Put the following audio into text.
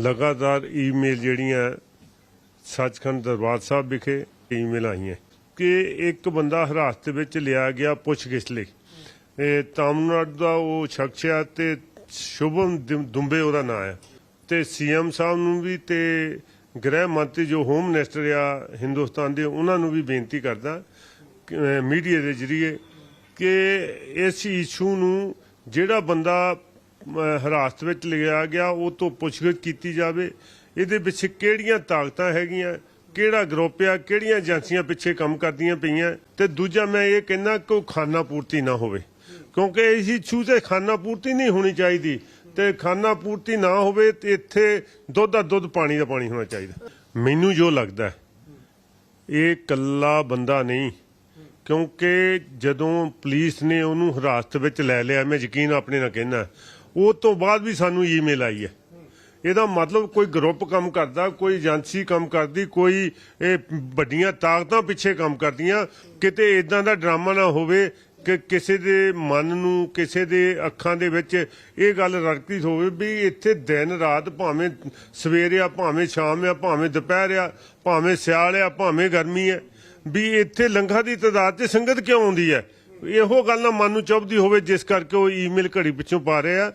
ਲਗਾਤਾਰ ਈਮੇਲ ਜਿਹੜੀਆਂ ਸੱਚਖੰਡ ਦਰਬਾਰ ਸਾਹਿਬ ਵਿਖੇ ਈਮੇਲ ਆਈਆਂ। ਕਿ ਇੱਕ ਬੰਦਾ ਹਿਰਾਸਤ ਵਿੱਚ ਲਿਆ ਗਿਆ ਪੁੱਛਗਿੱਛ ਲਈ। ਇਹ ਤਾਮਿਲਨਾਡੂ ਦਾ ਉਹ ਸ਼ਖਸ ਆ ਤੇ ਸ਼ੁਭਮ ਦੁੰਬੇ ਉਹਦਾ ਨਾਂ ਹੈ ਤੇ ਸੀਐਮ ਸਾਹਿਬ ਨੂੰ ਵੀ ਤੇ ਗ੍ਰਹਿ ਮੰਤਰੀ ਜੋ ਹੋਮ ਮਿਨਿਸਟਰ ਆ ਹਿੰਦੁਸਤਾਨ ਦੇ, ਉਹਨਾਂ ਨੂੰ ਵੀ ਬੇਨਤੀ ਕਰਦਾ ਮੀਡੀਆ ਦੇ ਜ਼ਰੀਏ ਕਿ ਇਸ ਇਸ਼ੂ ਨੂੰ ਜਿਹੜਾ ਬੰਦਾ ਹਿਰਾਸਤ ਵਿੱਚ ਲਿਆ ਗਿਆ, ਉਹ ਤੋਂ ਪੁੱਛਗਿੱਛ ਕੀਤੀ ਜਾਵੇ। ਇਹਦੇ ਪਿੱਛੇ ਕਿਹੜੀਆਂ ਤਾਕਤਾਂ ਹੈਗੀਆਂ, ਕਿਹੜਾ ਗਰੁੱਪ ਆ, ਕਿਹੜੀਆਂ ਏਜੰਸੀਆਂ ਪਿੱਛੇ ਕੰਮ ਕਰਦੀਆਂ ਪਈਆਂ? ਤੇ ਦੂਜਾ ਮੈਂ ਇਹ ਕਹਿੰਦਾ ਕਿ ਉਹ ਖਾਨਾ ਪੂਰਤੀ ਨਾ ਹੋਵੇ। ਕਿਉਂਕਿ ਇਸ ਇਸ਼ੂ ਤੇ ਖਾਨਾ ਪੂਰਤੀ ਨਹੀਂ ਹੋਣੀ ਚਾਹੀਦੀ। ਤੇ ਖਾਨਾ ਪੂਰਤੀ ਨਾ ਹੋਵੇ ਤੇ ਇੱਥੇ ਦੁੱਧ ਦਾ ਦੁੱਧ, ਪਾਣੀ ਦਾ ਪਾਣੀ ਹੋਣਾ ਚਾਹੀਦਾ। ਮੈਨੂੰ ਜੋ ਲੱਗਦਾ ਇਹ ਕੱਲਾ ਬੰਦਾ ਨਹੀਂ। ਕਿਉਂਕਿ ਜਦੋਂ ਪੁਲਿਸ ਨੇ ਉਹਨੂੰ ਹਿਰਾਸਤ ਵਿੱਚ ਲੈ ਲਿਆ, ਮੈਂ ਯਕੀਨ ਆਪਣੇ ਨਾਲ ਕਹਿਣਾ ਉਹ ਤੋਂ ਬਾਅਦ ਵੀ ਸਾਨੂੰ ਈਮੇਲ ਆਈ ਹੈ। ਇਹਦਾ ਮਤਲਬ ਕੋਈ ਗਰੁੱਪ ਕੰਮ ਕਰਦਾ, ਕੋਈ ਏਜੰਸੀ ਕੰਮ ਕਰਦੀ, ਕੋਈ ਇਹ ਵੱਡੀਆਂ ਤਾਕਤਾਂ ਪਿੱਛੇ ਕੰਮ ਕਰਦੀਆਂ, ਕਿਤੇ ਇਦਾਂ ਦਾ ਡਰਾਮਾ ਨਾ ਹੋਵੇ ਕਿ ਕਿਸੇ ਦੇ ਮਨ ਨੂੰ, ਕਿਸੇ ਦੇ ਅੱਖਾਂ ਦੇ ਵਿੱਚ ਇਹ ਗੱਲ ਰੜਕਦੀ ਹੋਵੇ ਵੀ ਇੱਥੇ ਦਿਨ ਰਾਤ ਭਾਵੇਂ ਸਵੇਰ ਆ, ਭਾਵੇਂ ਸ਼ਾਮ ਆ, ਭਾਵੇਂ ਦੁਪਹਿਰ ਆ, ਭਾਵੇਂ ਸਿਆਲ ਆ, ਭਾਵੇਂ ਗਰਮੀ ਹੈ ਵੀ ਇੱਥੇ ਲੰਘਾ ਦੀ ਤਾਦਾਦ 'ਚ ਸੰਗਤ ਕਿਉਂ ਆਉਂਦੀ ਹੈ? ਇਹੋ ਗੱਲ ਨਾ ਮਨ ਨੂੰ ਚੁੱਭਦੀ ਹੋਵੇ, ਜਿਸ ਕਰਕੇ ਉਹ ਈਮੇਲ ਘੜੀ ਪਿੱਛੋਂ ਪਾ ਰਿਹਾ